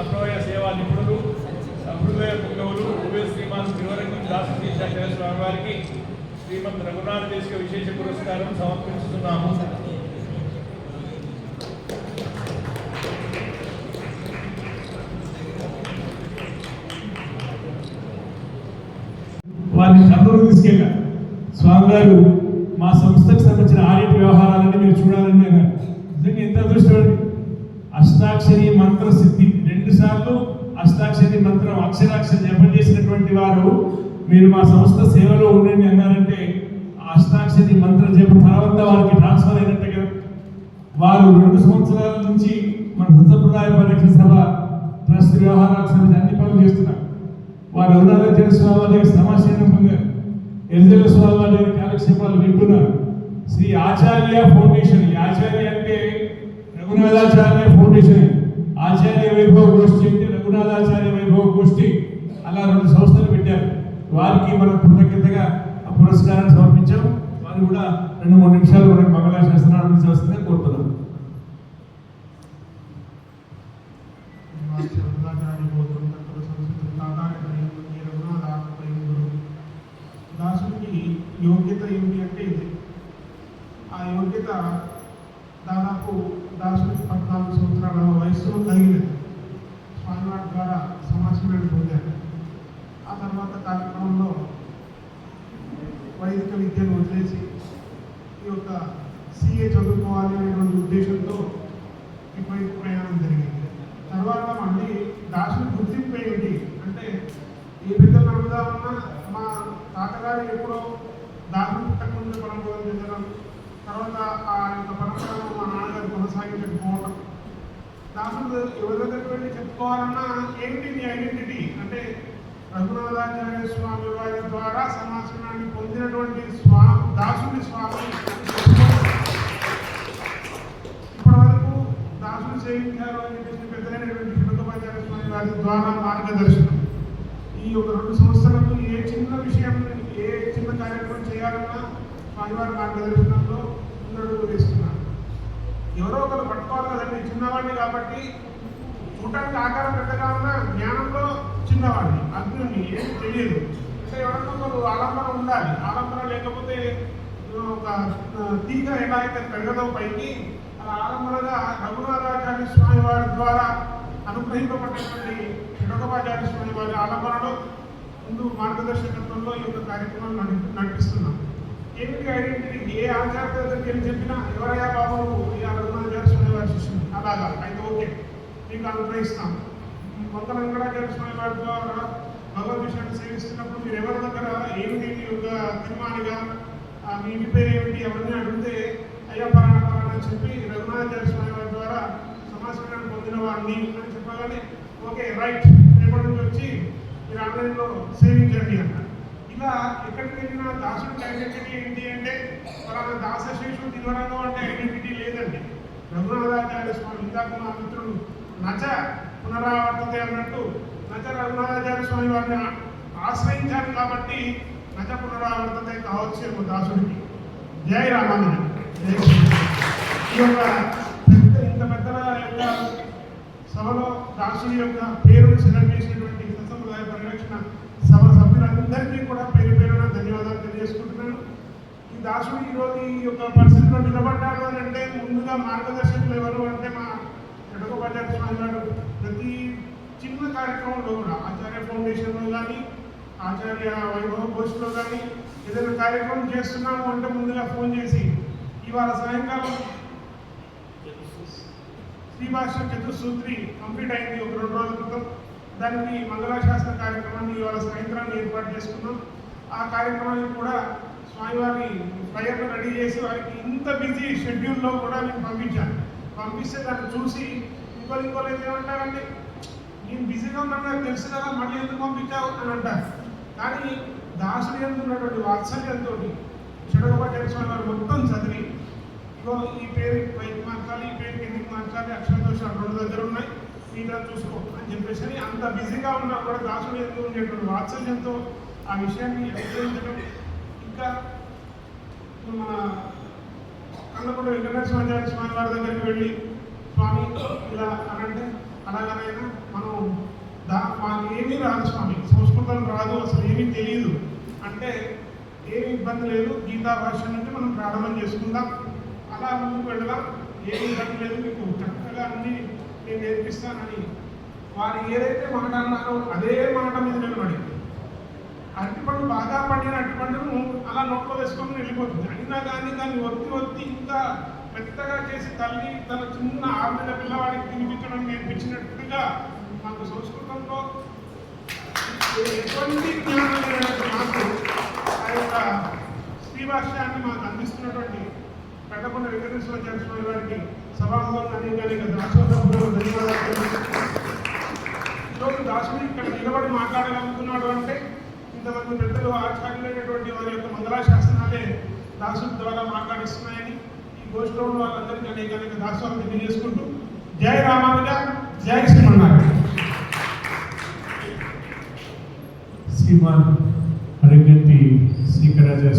సంప్రదాయ సేవా నిపుణులు సంప్రదాయ పుంగవులు ఉభయ శ్రీమాన్ శ్రీవరంగం దాసరి స్వామి వారికి శ్రీమద్ రఘునాథ దేశిక విశేష పురస్కారం సమర్పిస్తున్నాము వారిని కర్నూలు తీసుకెళ్ళారు స్వామివారు మా సంస్థకు సంబంధించిన ఆడిట్ వ్యవహారాలన్నీ మీరు చూడాలని అన్నారు. నిజంగా ఎంత అదృష్టం అష్టాక్షరి మంత్ర సిద్ధి. రెండు సార్లు అష్టాక్షరి మంత్రం అక్షరాక్షర జపం చేసినటువంటి వారు మీరు మా సంస్థ సేవలో ఉండండి అన్నారంటే ఆ అష్టాక్షరి మంత్ర జప తర్వాత వారికి ట్రాన్స్ఫర్ అయినట్టుగా. వారు రెండు సంవత్సరాల నుంచి మన సత్సంప్రదాయ పరీక్ష సభ ట్రస్ట్ వ్యవహారాల సమితి అన్ని పనులు చేస్తున్నారు. వారు అరుణాచల స్వామి వాళ్ళకి దగ్గర సమాచారం పొందారు ఎరిజల స్వామి వారి దగ్గర కాలక్షేపాలు వింటున్నారు. శ్రీ ఆచార్య ఫౌండేషన్ ఆచార్య అంటే రఘునాథాచార్య ఫౌండేషన్. ఆచార్య వైభవ గోష్ఠి అంటే రఘునాథాచార్య వైభవ గోష్ఠి అలా రెండు సంస్థలు పెట్టారు. వారికి మనం కృతజ్ఞతగా ఆ పురస్కారాన్ని సమర్పించాం. వారు కూడా రెండు మూడు నిమిషాలు మనకు మంగళ శాస్త్రాన్ని చేస్తుందని కోరుతున్నాం. దాసుడికి యోగ్యత ఏమిటి అంటే ఇది. ఆ యోగ్యత దాదాపు దాసుడికి పద్నాలుగు సంవత్సరాల వయస్సులో కలిగినది స్వామివారి ద్వారా సమాచారం పొందారు. ఆ తర్వాత కార్యక్రమంలో వైదిక విద్యను వదిలేసి ఈ యొక్క సిఏ చదువుకోవాలి అనేటువంటి ఉద్దేశంతో ఇప్పుడు ప్రయాణం జరిగింది. తర్వాత మళ్ళీ దాసుని గుర్తింపు అంటే ఏ పెద్దలు నమ్ముదామన్నా మా తాతగారు ఎప్పుడో దాసుని పుట్టకముందు పరంపర తర్వాత ఆ యొక్క పరంపర మా నాన్నగారు కొనసాగించకపోవడం ఎవరి దగ్గరికి వెళ్ళి చెప్పుకోవాలన్నా ఏంటి నీ ఐడెంటిటీ అంటే రఘునాథాచార్య స్వామి వారి ద్వారా సమాచారాన్ని పొందినటువంటి స్వామి దాసుడి స్వామి. ఇప్పటివరకు దాసుడు సేవించారు అని చెప్పేసి పెద్దలైనటువంటి శివకోపాచార్య స్వామి వారి ద్వారా మార్గదర్శనం. ఈ ఒక రెండు సంవత్సరాలు ఏ చిన్న విషయం ఏ చిన్న కార్యక్రమం చేయాలన్నా స్వామివారి మార్గదర్శనంలో ముందడుగు వేస్తున్నారు. ఎవరో ఒకరు పట్టుకోవాలి కదండి చిన్నవాడిని కాబట్టి చూడటానికి ఆకారం పెద్దగా ఉన్న జ్ఞానంలో చిన్నవాడిని అగ్ని ఏం తెలియదు. అంటే ఎవరన్నా ఒకరు ఆలంబన ఉండాలి. ఆలంబన లేకపోతే ఒక తీగ ఎలా అయితే పెరగదో పైకి అలా ఆలంబనగా రఘునాథాచార్య స్వామి వారి ద్వారా అనుగ్రహింపబడినటువంటి షడకోపాచార్య స్వామి వారి ఆలంబనలో ముందు మార్గదర్శకత్వంలో ఈ యొక్క కార్యక్రమం నడి- నడిపిస్తున్నాం. ఏమిటి ఐడెంటిటీ? ఏ ఆచార్య ఏం చెప్పినా ఎవరయ్యా బాబు? ఈ రఘునాథాచార్య స్వామి వారి శిష్యులు అలాగా అయితే ఓకే. మీకు అనుగ్రహిస్తాం. మొత్తం వెంకటాచార్య స్వామి వారి ద్వారా భగవద్ విషయాన్ని సేవిస్తున్నప్పుడు మీరు ఎవరి దగ్గర ఏమిటి మీ యొక్క తీర్మానిగా మీ ఇంటి పేరు ఏమిటి ఎవరిని అడిగితే అయ్యా పరాణ పరాణ అని చెప్పి రఘునాథాచార్య స్వామి వారి ద్వారా సమాచారాన్ని పొందిన వాడిని అని చెప్పగానే ఓకే రైట్. రేపటి నుంచి వచ్చి మీరు ఆన్లైన్లో సేవించండి అన్నారు. ఇలా ఎక్కడికి వెళ్ళినా దాసుడికి ఐడెంటిటీ ఏంటి అంటే పలానా దాస శేషుడు తిరువరంగం అంటే ఐడెంటిటీ లేదండి. రఘునాథాచార్య స్వామి ఇందాక మా మిత్రుడు. నచ పునరావర్తతే అన్నట్టు నచ రఘునాథాచార్య స్వామి వారిని ఆశ్రయించారు కాబట్టి నచ పునరావర్తతే కావచ్చు ఏమో దాసుడికి. జై రామానుజన్ జై ఈ యొక్క పెద్ద ఇంత పెద్దల యొక్క సభలో దాసుడి యొక్క పేరును సెలెక్ట్ చేసినటువంటి సంప్రదాయ పరిరక్షణ ధన్యవాదాలు ఈ దాసుడు ఈరోజు ఈ యొక్క పరిస్థితిలో నిలబడ్డాడు అని అంటే ముందుగా మార్గదర్శకులు ఎవరు అంటే మా ఎడగోపాచార్య స్వామి గారు. ప్రతి చిన్న కార్యక్రమంలో కూడా ఆచార్య ఫౌండేషన్లో కానీ ఆచార్య వైభవ గోష్ఠిలో కానీ ఏదైనా కార్యక్రమం చేస్తున్నాము అంటే ముందుగా ఫోన్ చేసి ఇవాళ సాయంకాలం శ్రీభాష చతుర్సూత్రి కంప్లీట్ అయింది. ఒక రెండు రోజుల క్రితం దానికి మంగళాశాస్త్ర కార్యక్రమాన్ని ఇవాళ సాయంత్రాన్ని ఏర్పాటు చేసుకున్నాం. ఆ కార్యక్రమానికి కూడా స్వామివారి ప్రయత్నం రెడీ చేసి వారికి ఇంత బిజీ షెడ్యూల్లో కూడా నేను పంపించాను. పంపిస్తే దాన్ని చూసి ఇంకోరు ఇంకోలు ఏమంటారండి నేను బిజీగా ఉన్నాను నాకు తెలుసు కదా మళ్ళీ ఎందుకు పంపించావు అని అంటారు. కానీ దాసుడి ఎందుకు ఉన్నటువంటి వాత్సల్యంతో షడగోపాచార్య స్వామి వారు మొత్తం చదివి ఇగో ఈ పేరు పైకి మార్చాలి ఈ పేరు కిందికి మార్చాలి అక్షరదోషాలు రెండు దగ్గర ఉన్నాయి మీద చూసుకో అని చెప్పేసి అంత బిజీగా ఉన్నా కూడా దాసుడు ఎందుకు ఉండేటువంటి వాత్సల్యంతో ఆ విషయాన్ని వివరించడం ఇంకా మన కన్నపూడి వెంకటేశ్వర స్వామి వారి దగ్గరికి వెళ్ళి స్వామి ఇలా అనంటే అలాగనైనా మనం దా మాకు ఏమీ రాదు స్వామి. సంస్కృతం రాదు అసలు ఏమీ తెలియదు అంటే ఏమి ఇబ్బంది లేదు. గీతా భాష అంటే మనం ప్రారంభం చేసుకుందాం. అలా ముందుకు వెళదాం ఏమి ఇబ్బంది లేదు. మీకు చక్కగా అన్ని నేను నేర్పిస్తానని వారు ఏదైతే మాట అన్నారో అదే మాట మీద నిలబడింది అరటిపండు బాగా పండిన అరటిపండును అలా నోట్లో వేసుకొని వెళ్ళిపోతుంది. అయినా కానీ దాన్ని ఒత్తి ఒత్తి ఇంకా పెద్దగా చేసి తల్లి తన చిన్న ఆరు నెలల పిల్లవాడికి తినిపించడం నేర్పించినట్టుగా మాకు సంస్కృతంలో ఎటువంటి జ్ఞానం లేనటువంటి మాకు ఆ యొక్క శ్రీభాష్యాన్ని మాకు అందిస్తున్నటువంటి పెద్దకొండ వెంకటేశ్వర స్వామి వారికి సభాముఖంగా అనేక అనేక ధన్యవాదాలు ఈరోజు దాసుడు ఇక్కడ నిలబడి మాట్లాడగలుగుతున్నాడు అంటే ఇంతమంది పెద్దలు ఆచార్యులైనటువంటి వారి యొక్క మంగళా శాసనాలే దాసుల ద్వారా మాట్లాడిస్తున్నాయని ఈ గోష్ఠిలో ఉన్న వాళ్ళందరికీ అనేక అనేక దాసోహం తెలియజేసుకుంటూ జయ రామానుజ జయ శ్రీమన్నారాయణ. శ్రీమాన్ అరగంటి శ్రీకరాచార్య